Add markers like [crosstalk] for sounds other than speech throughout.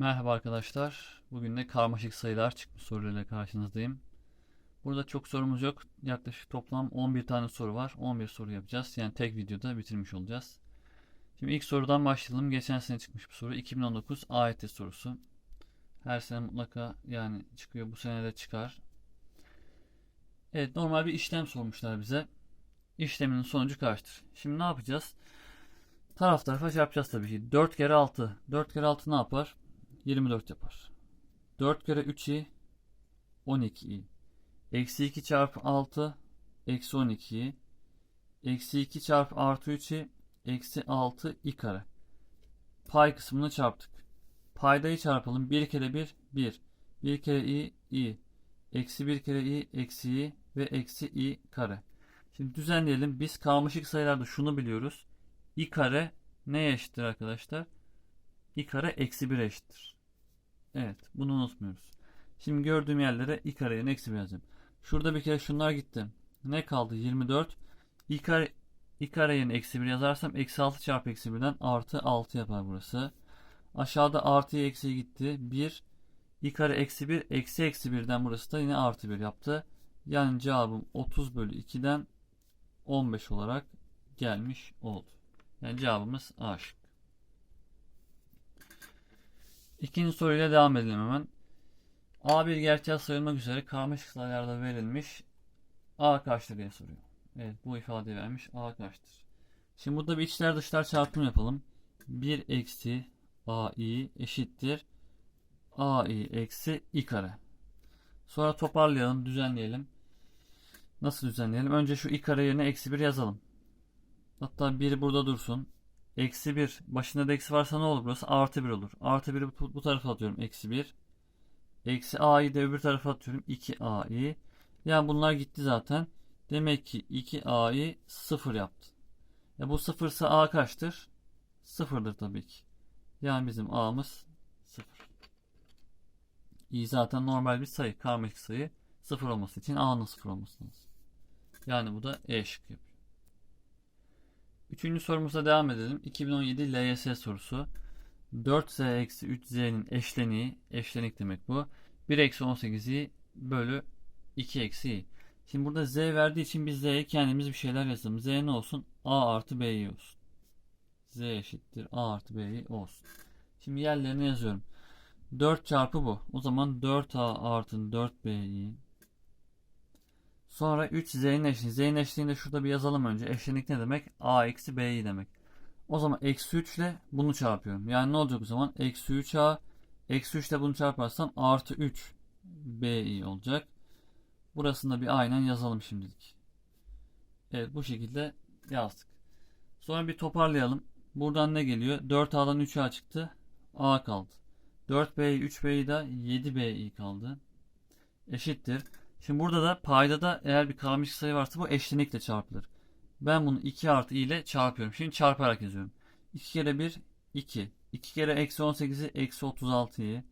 Merhaba arkadaşlar. Bugün de karmaşık sayılar çıkmış soruyla karşınızdayım. Burada çok sorumuz yok. Yaklaşık toplam 11 tane soru var. 11 soru yapacağız. Yani tek videoda bitirmiş olacağız. Şimdi ilk sorudan başlayalım. Geçen sene çıkmış bir soru. 2019 AYT sorusu. Her sene mutlaka yani çıkıyor. Bu sene de çıkar. Evet normal bir işlem sormuşlar bize. İşleminin sonucu kaçtır? Şimdi ne yapacağız? Taraf tarafa çarpacağız tabii ki. 4 kere 6. 4 kere 6 ne yapar? 24 yapar. 4 kere 3i 12i. Eksi 2 çarpı 6 eksi 12i. Eksi 2 çarpı artı 3i eksi 6 i kare. Pay kısmını çarptık. Paydayı çarpalım. 1 kere 1 1. 1 kere i i. Eksi 1 kere i eksi i ve eksi i kare. Şimdi düzenleyelim. Biz karmaşık sayılarda şunu biliyoruz. i kare neye eşittir arkadaşlar? i kare eksi 1'e eşittir. Evet bunu unutmuyoruz. Şimdi gördüğüm yerlere i kare eksi 1 yazacağım. Şurada bir kere şunlar gitti. Ne kaldı? 24. i kare, i kare eksi 1 yazarsam eksi 6 çarpı eksi 1'den artı 6 yapar burası. Aşağıda artıya eksiye gitti. 1 i kare eksi 1 eksi eksi 1'den burası da yine artı 1 yaptı. Yani cevabım 30 bölü 2'den 15 olarak gelmiş oldu. Yani cevabımız A. İkinci soruyla devam edelim hemen. A bir gerçeğe sayılmak üzere karmaşık sayılarda verilmiş. A kaçtır diye soruyor. Evet bu ifade vermiş. A kaçtır? Şimdi burada bir içler dışlar çarpımı yapalım. 1 eksi AI eşittir. AI eksi i kare. Sonra toparlayalım, düzenleyelim. Nasıl düzenleyelim? Önce şu i kare yerine eksi 1 yazalım. Hatta 1 burada dursun. Eksi 1. Başında da eksi varsa ne olur burası? Artı 1 olur. Artı 1'i bu, bu tarafa atıyorum. Eksi 1. Eksi a'yı da öbür tarafa atıyorum. 2a'yı. Yani bunlar gitti zaten. Demek ki 2a'yı 0 yaptı. E bu 0 ise a kaçtır? 0'dır tabii ki. Yani bizim a'mız 0. i zaten normal bir sayı. Karmaşık sayı. 0 olması için a'nın 0 olması lazım. Yani bu da e şıkkı yapıyor. Üçüncü sorumuza devam edelim. 2017 LYS sorusu. 4z eksi 3z'nin eşleniği, eşlenik demek bu. 1 eksi 18'i bölü 2 eksi i. Şimdi burada z verdiği için biz z'ye kendimiz bir şeyler yazalım. z ne olsun? a artı b'yi olsun. z eşittir a artı b'yi olsun. Şimdi yerlerine yazıyorum. 4 çarpı bu. O zaman 4a artı 4b'yi Sonra 3 z'nin eşliği. Z'nin eşliğini de şurada bir yazalım önce. Eşlenik ne demek? a eksi b'yi demek. O zaman eksi 3 ile bunu çarpıyorum. Yani ne olacak o zaman? Eksi 3a eksi 3 ile bunu çarparsam artı 3 bi olacak. Burasını da bir aynen yazalım şimdilik. Evet bu şekilde yazdık. Sonra bir toparlayalım. Buradan ne geliyor? 4a'dan 3a çıktı. a kaldı. 4b'yi 3b'yi de 7bi kaldı. Eşittir. Şimdi burada da paydada eğer bir karmaşık sayı varsa bu eşlenikle çarpılır. Ben bunu 2 artı i ile çarpıyorum. Şimdi çarparak yazıyorum. 2 kere 1 2. 2 kere eksi 18'i eksi 36'yı.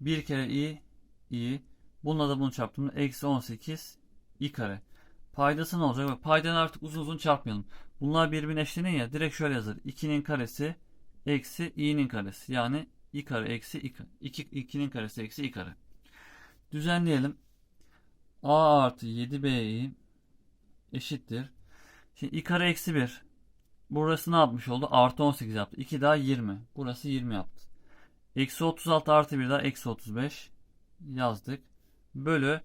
1 kere i i. Bununla da bunu çarptığımda eksi 18 i kare. Paydası ne olacak? Bak paydanı artık uzun uzun çarpmayalım. Bunlar birbirine eşleniyor ya. Direkt şöyle yazar. 2'nin karesi eksi i'nin karesi. Yani i kare eksi i kare. 2, 2'nin karesi eksi i kare. Düzenleyelim. A artı 7B'yi eşittir. Şimdi i kare eksi 1. Burası ne yapmış oldu? Artı 18 yaptı. 2 daha 20. Burası 20 yaptı. Eksi 36 artı 1 daha eksi 35 yazdık. Bölü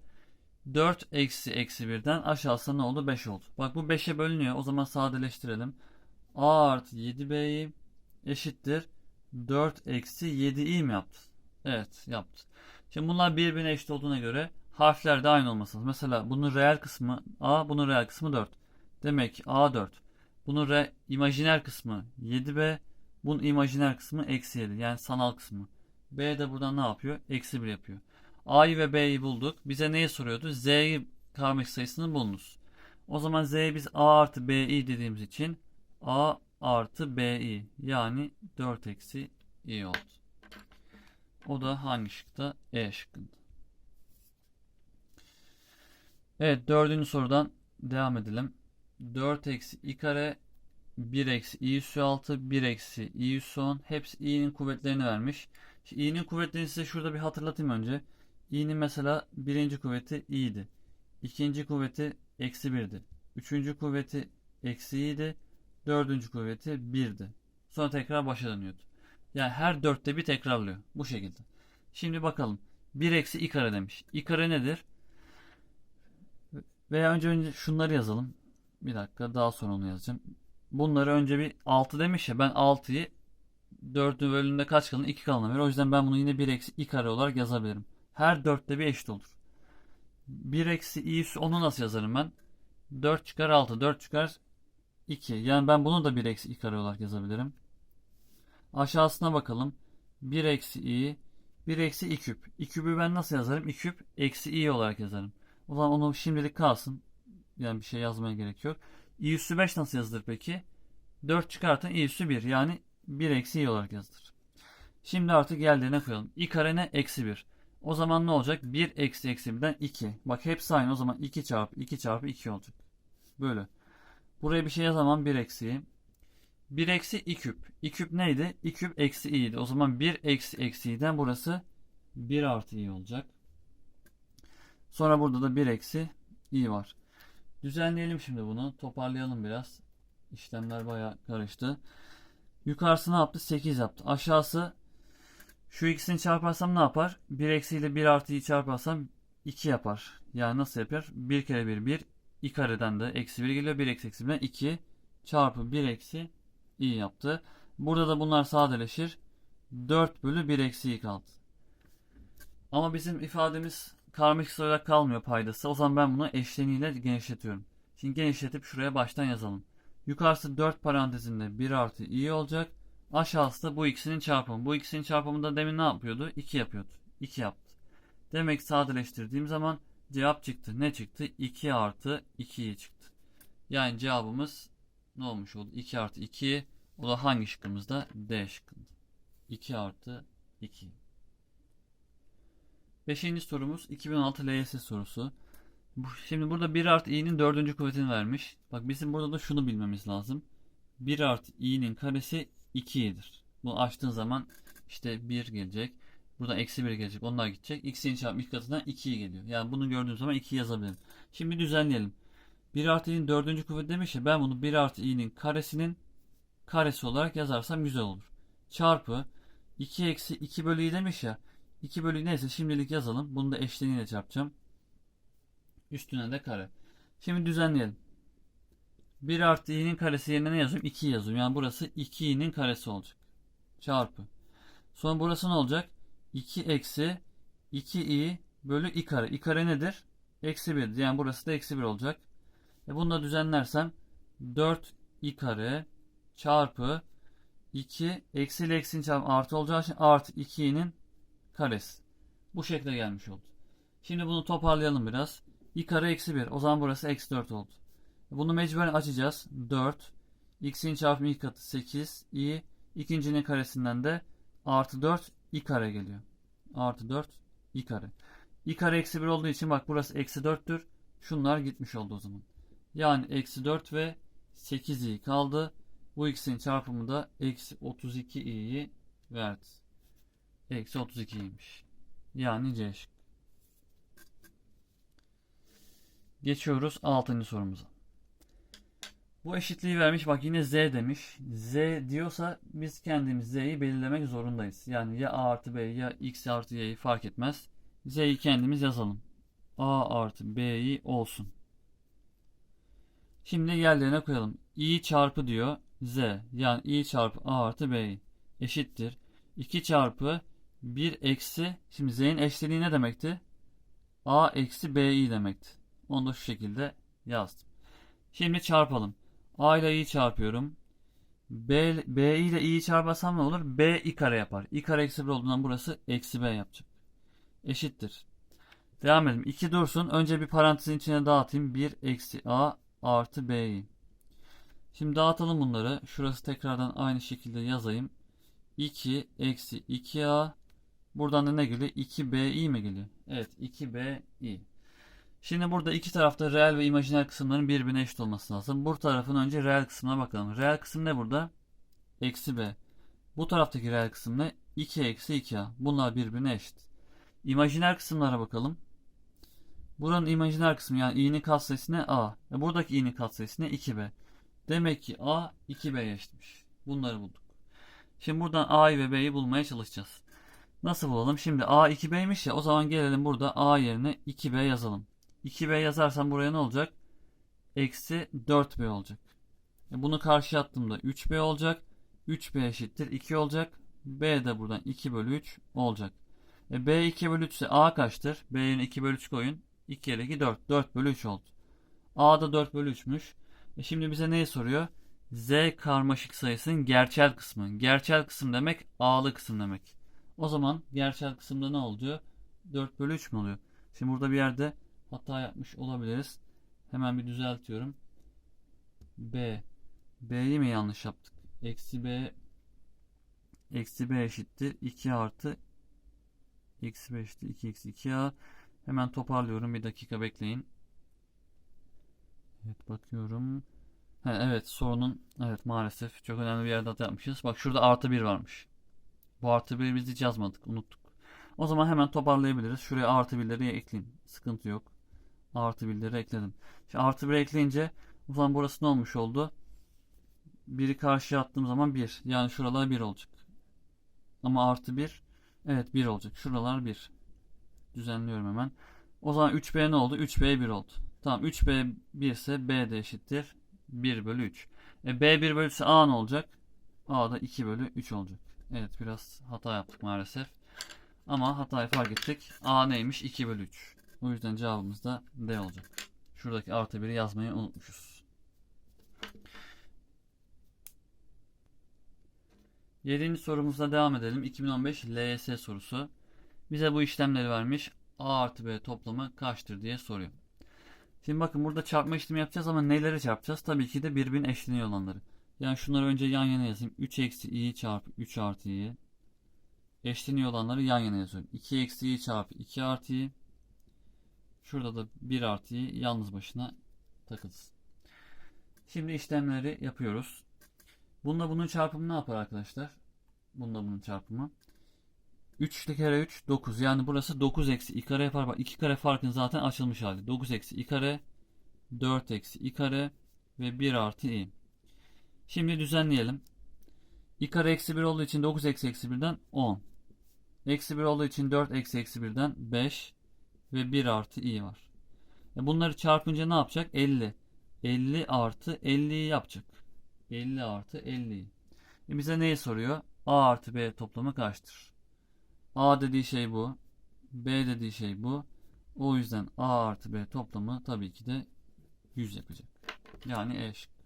4 eksi eksi 1'den aşağısı ne oldu? 5 oldu. Bak bu 5'e bölünüyor. O zaman sadeleştirelim. A artı 7B'yi eşittir. 4 eksi 7i mi yaptı? Evet yaptı. Şimdi bunlar birbirine eşit olduğuna göre harfler de aynı olması lazım. Mesela bunun reel kısmı A, bunun reel kısmı 4. Demek A 4. Bunun re, imajiner kısmı 7B, bunun imajiner kısmı eksi 7. Yani sanal kısmı. B de buradan ne yapıyor? Eksi 1 yapıyor. A'yı ve B'yi bulduk. Bize neyi soruyordu? Z'yi karmaşık sayısını bulunuz. O zaman Z'ye biz A artı BI dediğimiz için A artı BI yani 4 eksi i oldu. O da hangi şıkta? E şıkkında. Evet dördüncü sorudan devam edelim. 4 eksi i kare 1 eksi i üssü 6 1 eksi i üssü 10 hepsi i'nin kuvvetlerini vermiş. İ'nin kuvvetlerini size şurada bir hatırlatayım önce. i'nin mesela birinci kuvveti i'ydi. İkinci kuvveti eksi birdi. Üçüncü kuvveti eksi i'ydi. Dördüncü kuvveti 1'di. Sonra tekrar başa dönüyordu. Yani her dörtte bir tekrarlıyor. Bu şekilde. Şimdi bakalım. 1 eksi i kare demiş. i kare nedir? Veya önce önce şunları yazalım. Bir dakika daha sonra onu yazacağım. Bunları önce bir 6 demiş ya ben 6'yı 4'ün bölümünde kaç kalın? 2 kalın veriyor. O yüzden ben bunu yine 1 eksi i kare olarak yazabilirim. Her 4'te bir eşit olur. 1 eksi i onu nasıl yazarım ben? 4 çıkar 6. 4 çıkar 2. Yani ben bunu da 1 eksi i kare olarak yazabilirim. Aşağısına bakalım. 1 eksi i 1 eksi i küp. i küpü ben nasıl yazarım? i küp eksi i olarak yazarım. Zaman onu şimdilik kalsın. Yani bir şey yazmaya gerek yok. i üssü 5 nasıl yazılır peki? 4 çıkartın i üssü 1. Yani 1 eksi i olarak yazılır. Şimdi artık yerlerine koyalım. i kare ne? Eksi 1. O zaman ne olacak? 1 eksi eksi 1'den 2. Bak hepsi aynı. O zaman 2 çarpı 2 çarpı 2 olacak. Böyle. Buraya bir şey yazamam. 1 eksiği. 1 eksi i küp. i küp neydi? i küp eksi i'ydi. O zaman 1 eksi eksi i'den burası 1 artı i olacak. Sonra burada da 1 eksi i var. Düzenleyelim şimdi bunu. Toparlayalım biraz. İşlemler baya karıştı. Yukarısı ne yaptı? 8 yaptı. Aşağısı şu ikisini çarparsam ne yapar? 1 eksi ile 1 artıyı çarparsam 2 yapar. Yani nasıl yapar? 1 kere 1 1. i kareden de eksi 1 geliyor. 1 eksi eksi 1'den 2 çarpı 1 eksi i yaptı. Burada da bunlar sadeleşir. 4 bölü 1 eksi i kaldı. Ama bizim ifademiz karmaşık olarak kalmıyor paydası. O zaman ben bunu eşleniyle genişletiyorum. Şimdi genişletip şuraya baştan yazalım. Yukarısı 4 parantezinde 1 artı i olacak. Aşağısı da bu ikisinin çarpımı. Bu ikisinin çarpımında demin ne yapıyordu? 2 yapıyordu. 2 yaptı. Demek sadeleştirdiğim zaman cevap çıktı. Ne çıktı? 2 artı 2'yi çıktı. Yani cevabımız ne olmuş oldu? 2 artı 2. O da hangi şıkkımızda? D şıkkında. 2 artı 2. Beşinci sorumuz 2016 LYS sorusu. Şimdi burada 1 artı i'nin dördüncü kuvvetini vermiş. Bak bizim burada da şunu bilmemiz lazım. 1 artı i'nin karesi 2i'dir. Bunu açtığın zaman işte 1 gelecek. Burada eksi 1 gelecek. Onlar gidecek. X'in çarpı ilk katından 2'yi geliyor. Yani bunu gördüğüm zaman 2 yazabilirim. Şimdi düzenleyelim. 1 artı i'nin dördüncü kuvveti demiş ya ben bunu 1 artı i'nin karesinin karesi olarak yazarsam güzel olur. Çarpı 2 eksi 2 bölü i demiş ya. 2 bölü neyse şimdilik yazalım. Bunu da eşleniyle çarpacağım. Üstüne de kare. Şimdi düzenleyelim. 1 artı i'nin karesi yerine ne yazıyorum? 2 yazıyorum. Yani burası 2i'nin karesi olacak. Çarpı. Sonra burası ne olacak? 2 eksi 2i bölü i kare. i kare nedir? Eksi 1. Yani burası da eksi 1 olacak. E bunu da düzenlersem 4 i kare çarpı 2 eksi ile eksinin çarpı artı olacağı için artı 2i'nin karesi. Bu şekilde gelmiş oldu. Şimdi bunu toparlayalım biraz. i kare eksi 1. O zaman burası eksi 4 oldu. Bunu mecburen açacağız. 4. x'in çarpımı ilk katı 8. i. ikincinin karesinden de artı 4 i kare geliyor. Artı 4 i kare. i kare eksi 1 olduğu için bak burası eksi 4'tür. Şunlar gitmiş oldu o zaman. Yani eksi 4 ve 8 i kaldı. Bu ikisinin çarpımı da eksi 32 i'yi verdi. Eksi 32'ymiş. Yani C şık. Geçiyoruz 6. sorumuza. Bu eşitliği vermiş. Bak yine Z demiş. Z diyorsa biz kendimiz Z'yi belirlemek zorundayız. Yani ya A artı B ya X artı Y'yi fark etmez. Z'yi kendimiz yazalım. A artı B'yi olsun. Şimdi yerlerine koyalım. i çarpı diyor Z. Yani i çarpı A artı B'yi eşittir. 2 çarpı 1 eksi şimdi z'nin eşleniği ne demekti? a eksi b'yi demekti. Onu da şu şekilde yazdım. Şimdi çarpalım. a ile i'yi çarpıyorum. b, b ile i'yi çarparsam ne olur? b i kare yapar. i kare eksi 1 olduğundan burası eksi b yapacak. Eşittir. Devam edelim. 2 dursun. Önce bir parantezin içine dağıtayım. 1 eksi a artı b'yi. Şimdi dağıtalım bunları. Şurası tekrardan aynı şekilde yazayım. 2 eksi 2a Buradan da ne geliyor? 2BI mi geliyor? Evet 2BI. Şimdi burada iki tarafta reel ve imajiner kısımların birbirine eşit olması lazım. Bu tarafın önce reel kısmına bakalım. Reel kısım ne burada? Eksi B. Bu taraftaki reel kısım ne? 2 eksi 2a. Bunlar birbirine eşit. İmajiner kısımlara bakalım. Buranın imajiner kısmı yani i'nin katsayısı ne? a. E buradaki i'nin katsayısı ne? 2b. Demek ki a 2b'ye eşitmiş. Bunları bulduk. Şimdi buradan a'yı ve b'yi bulmaya çalışacağız. Nasıl bulalım? Şimdi a 2b'ymiş ya o zaman gelelim burada a yerine 2b yazalım. 2b yazarsam buraya ne olacak? Eksi 4b olacak. E bunu karşıya attığımda 3b olacak. 3b eşittir 2 olacak. b de buradan 2 bölü 3 olacak. E b 2 bölü 3 ise a kaçtır? b yerine 2 bölü 3 koyun. 2 kere 2 4. 4 bölü 3 oldu. a da 4 bölü 3'müş. E şimdi bize neyi soruyor? z karmaşık sayısının gerçel kısmı. Gerçel kısım demek a'lı kısım demek. O zaman gerçel kısımda ne oluyor? 4 bölü 3 mü oluyor? Şimdi burada bir yerde hata yapmış olabiliriz. Hemen bir düzeltiyorum. B. B'yi mi yanlış yaptık? Eksi B eksi B eşittir 2 artı eksi 5 eşittir 2 eksi 2A. Hemen toparlıyorum. Bir dakika bekleyin. Evet bakıyorum. Ha, evet sorunun evet maalesef çok önemli bir yerde hata yapmışız. Bak şurada artı 1 varmış. Bu artı 1'i biz hiç yazmadık. Unuttuk. O zaman hemen toparlayabiliriz. Şuraya artı 1'leri ekleyeyim. Sıkıntı yok. Artı 1'leri ekledim. Şimdi artı 1 ekleyince o zaman burası ne olmuş oldu? 1'i karşıya attığım zaman 1. Yani şuralar 1 olacak. Ama artı 1 evet 1 olacak. Şuralar 1. Düzenliyorum hemen. O zaman 3B ne oldu? 3B 1 oldu. Tamam 3B 1 ise B de eşittir. 1 bölü 3. E, B 1 bölü 3 ise A ne olacak? A da 2 bölü 3 olacak. Evet biraz hata yaptık maalesef. Ama hatayı fark ettik. A neymiş? 2 bölü 3. O yüzden cevabımız da D olacak. Şuradaki artı 1'i yazmayı unutmuşuz. Yedinci sorumuzla devam edelim. 2015 LYS sorusu. Bize bu işlemleri vermiş. A artı B toplamı kaçtır diye soruyor. Şimdi bakın burada çarpma işlemi yapacağız ama neleri çarpacağız? Tabii ki de birbirine eşleniyor olanları. Yani şunları önce yan yana yazayım. 3 eksi i çarpı 3 artı i. Eşleniyor olanları yan yana yazıyorum. 2 eksi i çarpı 2 artı i. Şurada da 1 artı i yalnız başına takılsın. Şimdi işlemleri yapıyoruz. Bununla bunun çarpımı ne yapar arkadaşlar? Bununla bunun çarpımı. 3 kere 3 9. Yani burası 9 eksi i kare yapar. Bak 2 kare farkın zaten açılmış hali. 9 eksi i kare 4 eksi i kare ve 1 artı i. Şimdi düzenleyelim. i kare eksi 1 olduğu için 9 eksi eksi 1'den 10. Eksi 1 olduğu için 4 eksi eksi 1'den 5 ve 1 artı i var. E bunları çarpınca ne yapacak? 50. 50 artı 50'yi yapacak. 50 artı 50'yi. E bize neyi soruyor? A artı B toplamı kaçtır? A dediği şey bu. B dediği şey bu. O yüzden A artı B toplamı tabii ki de 100 yapacak. Yani E şık.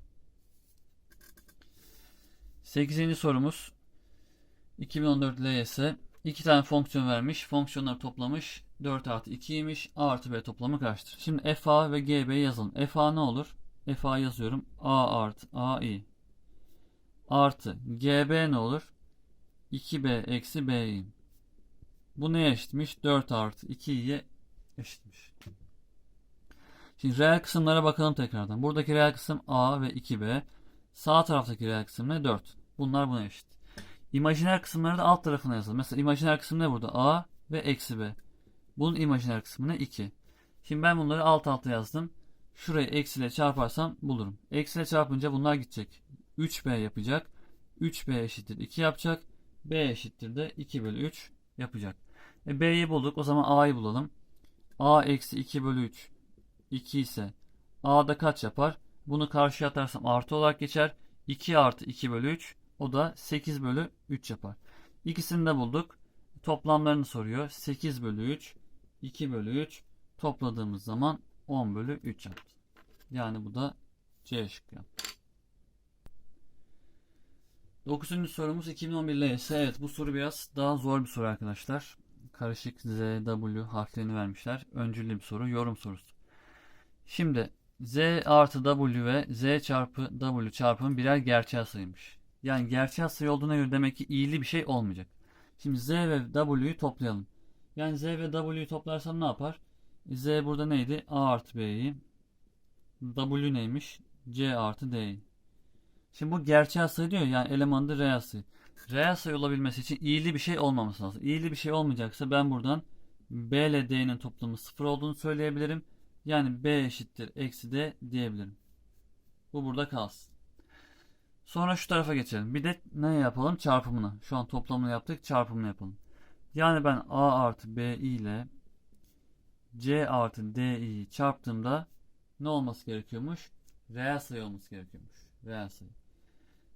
8. sorumuz 2014 LYS iki tane fonksiyon vermiş. Fonksiyonları toplamış. 4 artı 2'ymiş. A artı B toplamı kaçtır? Şimdi FA ve GB'yi yazalım. FA ne olur? FA yazıyorum. A artı AI artı GB ne olur? 2B eksi B'yi. Bu neye eşitmiş? 4 artı 2'ye eşitmiş. Şimdi reel kısımlara bakalım tekrardan. Buradaki reel kısım A ve 2B. Sağ taraftaki reel kısım ne? 4. Bunlar buna eşit. İmajiner kısımları da alt tarafına yazalım. Mesela imajiner kısım ne burada? A ve eksi B. Bunun imajiner kısmı ne? 2. Şimdi ben bunları alt alta yazdım. Şurayı eksiyle çarparsam bulurum. Eksiyle çarpınca bunlar gidecek. 3B yapacak. 3B eşittir 2 yapacak. B eşittir de 2 bölü 3 yapacak. E B'yi bulduk. O zaman A'yı bulalım. A eksi 2 bölü 3 2 ise A'da kaç yapar? Bunu karşıya atarsam artı olarak geçer. 2 artı 2 bölü 3 o da 8 bölü 3 yapar. İkisini de bulduk. Toplamlarını soruyor. 8 bölü 3 2 bölü 3 topladığımız zaman 10 bölü 3 yaptı. Yani bu da C şıkkı yaptı. 9. sorumuz 2011 LYS. Evet bu soru biraz daha zor bir soru arkadaşlar. Karışık Z, W harflerini vermişler. Öncüllü bir soru. Yorum sorusu. Şimdi Z artı W ve Z çarpı W çarpımı birer gerçel sayıymış. Yani gerçel sayı olduğuna göre demek ki iyili bir şey olmayacak. Şimdi Z ve W'yu toplayalım. Yani Z ve W'yu toplarsam ne yapar? Z burada neydi? A artı B'yi. W neymiş? C artı D'yi. Şimdi bu gerçel sayı diyor yani elemanı da reel sayı. reel sayı olabilmesi için i'li bir şey olmaması lazım. i'li bir şey olmayacaksa ben buradan b ile d'nin toplamı 0 olduğunu söyleyebilirim. Yani b eşittir eksi d diyebilirim. Bu burada kalsın. Sonra şu tarafa geçelim. Bir de ne yapalım? Çarpımını. Şu an toplamını yaptık. Çarpımını yapalım. Yani ben a artı b ile c artı d'yi çarptığımda ne olması gerekiyormuş? Reel sayı olması gerekiyormuş. Reel sayı.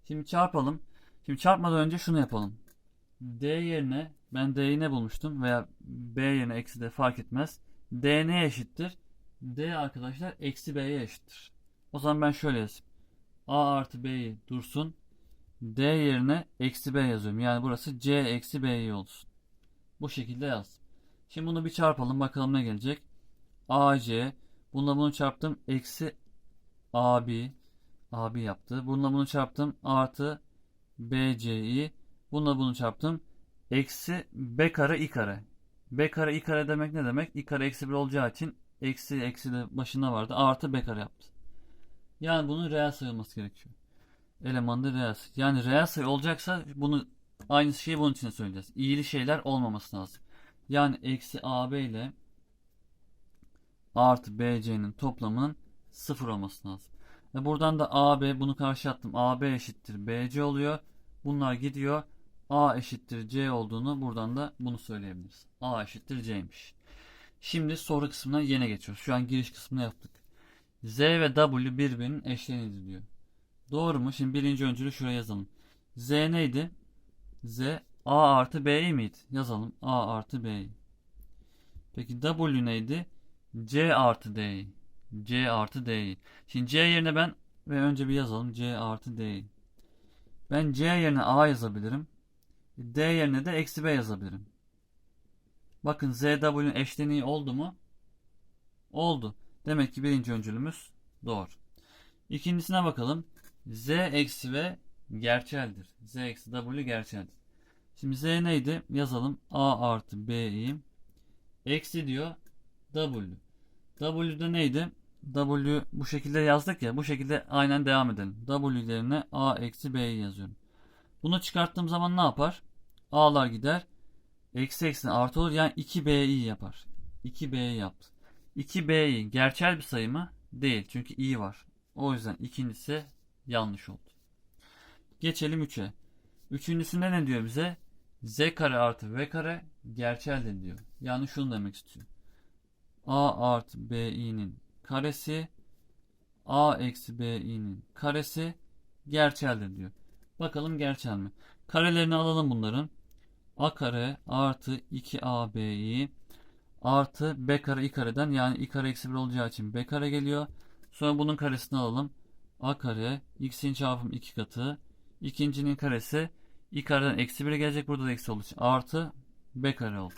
Şimdi çarpalım. Şimdi çarpmadan önce şunu yapalım. D yerine ben D'yi ne bulmuştum veya B yerine eksi D fark etmez. D ne eşittir? D arkadaşlar eksi B'ye eşittir. O zaman ben şöyle yazayım. A artı B'yi dursun. D yerine eksi B yazıyorum. Yani burası C eksi B'yi olsun. Bu şekilde yaz. Şimdi bunu bir çarpalım bakalım ne gelecek. AC bununla bunu çarptım. Eksi AB AB yaptı. Bununla bunu çarptım. Artı BC'yi. Bununla bunu çarptım. Eksi B kare i kare. B kare i kare demek ne demek? i kare eksi 1 olacağı için eksi eksi de başında vardı. Artı B kare yaptı. Yani bunun reel sayı olması gerekiyor. Elemanda reel. Yani reel sayı olacaksa bunu aynı şeyi bunun için söyleyeceğiz. İyili şeyler olmaması lazım. Yani eksi AB ile artı BC'nin toplamının sıfır olması lazım. Ve buradan da AB bunu karşı attım. AB eşittir BC oluyor. Bunlar gidiyor. A eşittir C olduğunu buradan da bunu söyleyebiliriz. A eşittir C'ymiş. Şimdi soru kısmına yine geçiyoruz. Şu an giriş kısmını yaptık. Z ve W birbirinin eşleniğidir diyor. Doğru mu? Şimdi birinci öncülü şuraya yazalım. Z neydi? Z A artı B'yi miydi? Yazalım. A artı B'yi. Peki W neydi? C artı D'yi. C artı D'yi. Şimdi C yerine ben ve önce bir yazalım. C artı D'yi. Ben C yerine A yazabilirim. D yerine de eksi B yazabilirim. Bakın ZW'nin eşleniği oldu mu? Oldu. Demek ki birinci öncülümüz doğru. İkincisine bakalım. Z eksi V gerçeldir. Z eksi W gerçeldir. Şimdi Z neydi? Yazalım. A artı B'yi eksi diyor W. W'de neydi? W bu şekilde yazdık ya. Bu şekilde aynen devam edelim. W yerine A eksi B'yi yazıyorum. Bunu çıkarttığım zaman ne yapar? A'lar gider. Eksi eksine artı olur. Yani 2B'yi yapar. 2B'yi yaptı. 2B'yi gerçel bir sayı mı? Değil. Çünkü i var. O yüzden ikincisi yanlış oldu. Geçelim 3'e. Üçüncüsünde ne diyor bize? Z kare artı V kare gerçeldir diyor. Yani şunu demek istiyor. A artı BI'nin karesi A eksi BI'nin karesi gerçeldir diyor. Bakalım gerçel mi? Karelerini alalım bunların. A kare artı 2AB'i artı B kare i kareden yani i kare eksi 1 olacağı için B kare geliyor. Sonra bunun karesini alalım. A kare x'in çarpım 2 katı. İkincinin karesi i kareden eksi 1 gelecek. Burada da eksi olduğu için artı B kare oldu.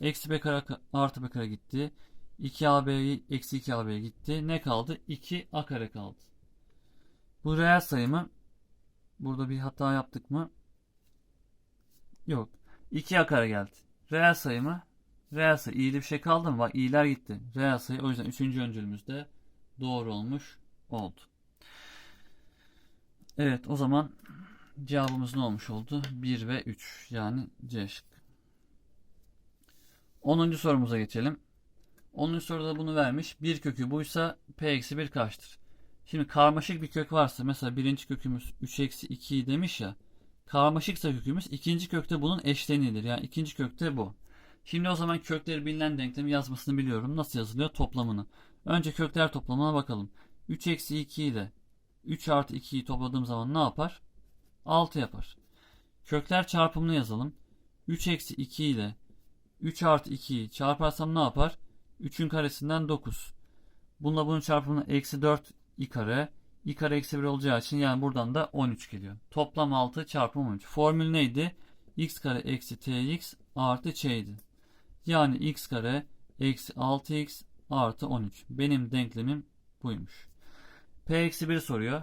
Eksi B kare artı B kare gitti. 2AB eksi 2AB gitti. Ne kaldı? 2A kare kaldı. Bu reel sayı mı? Burada bir hata yaptık mı? Yok. 2A kare geldi. Reel sayı sayı. İyili bir şey kaldı mı? Bak iyiler gitti. Reel sayı. O yüzden 3. öncülümüz de doğru olmuş oldu. Evet o zaman cevabımız ne olmuş oldu? 1 ve 3 yani C şıkkı. 10. sorumuza geçelim. 10. soruda bunu vermiş. Bir kökü buysa P eksi 1 kaçtır? Şimdi karmaşık bir kök varsa mesela birinci kökümüz 3 eksi 2 demiş ya. Karmaşıksa kökümüz ikinci kökte bunun eşleniğidir. Yani ikinci kökte bu. Şimdi o zaman kökleri bilinen denklemi yazmasını biliyorum. Nasıl yazılıyor? Toplamını. Önce kökler toplamına bakalım. 3 eksi 2 ile 3 artı 2'yi topladığım zaman ne yapar? 6 yapar. Kökler çarpımını yazalım. 3 eksi 2 ile 3 artı 2'yi çarparsam ne yapar? 3'ün karesinden 9. Bununla bunun çarpımı eksi 4 i kare. i kare eksi 1 olacağı için yani buradan da 13 geliyor. Toplam 6 çarpım 13. Formül neydi? x kare eksi tx artı c'ydi. Yani x kare eksi 6x artı 13. Benim denklemim buymuş. P eksi 1 soruyor.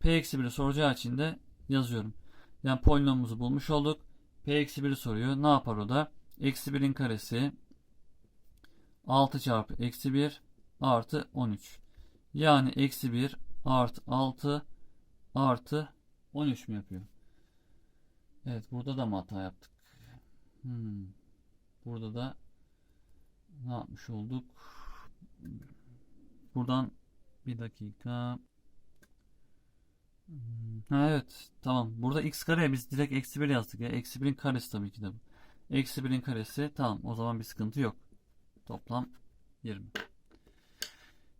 P eksi 1'i soracağı için de yazıyorum. Yani polinomumuzu bulmuş olduk. P eksi 1'i soruyor. Ne yapar o da? Eksi 1'in karesi 6 çarpı eksi 1 artı 13. Yani eksi 1 artı 6 artı 13 mi yapıyor? Evet burada da mı hata yaptık? Hmm. Burada da ne yapmış olduk? Buradan bir dakika. Ha evet tamam. Burada x kareye biz direkt eksi 1 yazdık ya. Eksi 1'in karesi tabii ki de bu. Eksi 1'in karesi tamam o zaman bir sıkıntı yok. Toplam 20.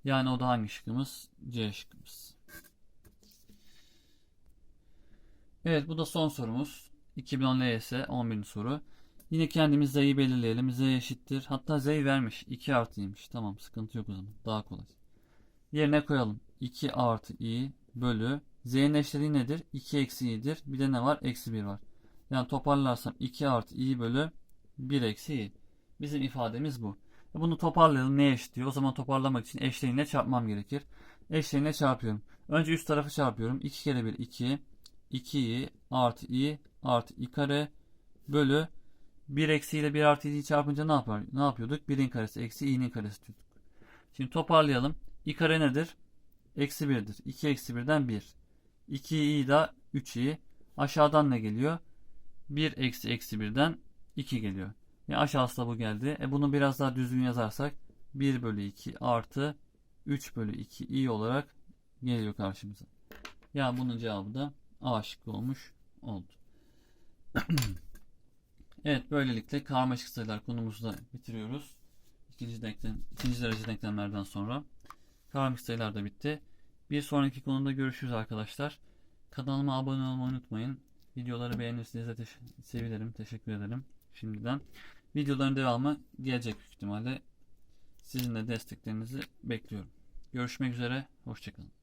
Yani o da hangi şıkkımız? C şıkkımız. Evet bu da son sorumuz. 2010 LYS 11. soru. Yine kendimiz z'yi belirleyelim. z eşittir. Hatta z'yi vermiş. 2 artıymış. Tamam sıkıntı yok o zaman. Daha kolay. Yerine koyalım. 2 artı i bölü z'nin eşlediği nedir? 2 eksi i'dir. Bir de ne var? Eksi 1 var. Yani toparlarsam 2 artı i bölü 1 eksi i. Bizim ifademiz bu. E Bunu toparlayalım. Ne eşitliyor? O zaman toparlamak için eşleniğine çarpmam gerekir. Eşleniğine çarpıyorum. Önce üst tarafı çarpıyorum. 2 kere 1 2. 2i artı i artı i kare bölü 1 eksi ile 1 artı i'yi çarpınca ne yapar? Ne yapıyorduk? 1'in karesi eksi i'nin karesi diyorduk. Şimdi toparlayalım. i kare nedir? Eksi 1'dir. 2 eksi 1'den 1. 2i da 3i. Aşağıdan ne geliyor? 1 eksi eksi 1'den 2 geliyor. Yani aşağısı da bu geldi. E bunu biraz daha düzgün yazarsak 1 bölü 2 artı 3 bölü 2 i olarak geliyor karşımıza. Yani bunun cevabı da A şıkkı olmuş oldu. [clears throat] evet böylelikle karmaşık sayılar konumuzu da bitiriyoruz. İkinci, denklem, ikinci derece denklemlerden sonra karmaşık sayılar da bitti. Bir sonraki konuda görüşürüz arkadaşlar. Kanalıma abone olmayı unutmayın. Videoları beğenirseniz de sevinirim. Teşekkür ederim şimdiden. Videoların devamı gelecek büyük ihtimalle. Sizin de desteklerinizi bekliyorum. Görüşmek üzere. Hoşçakalın.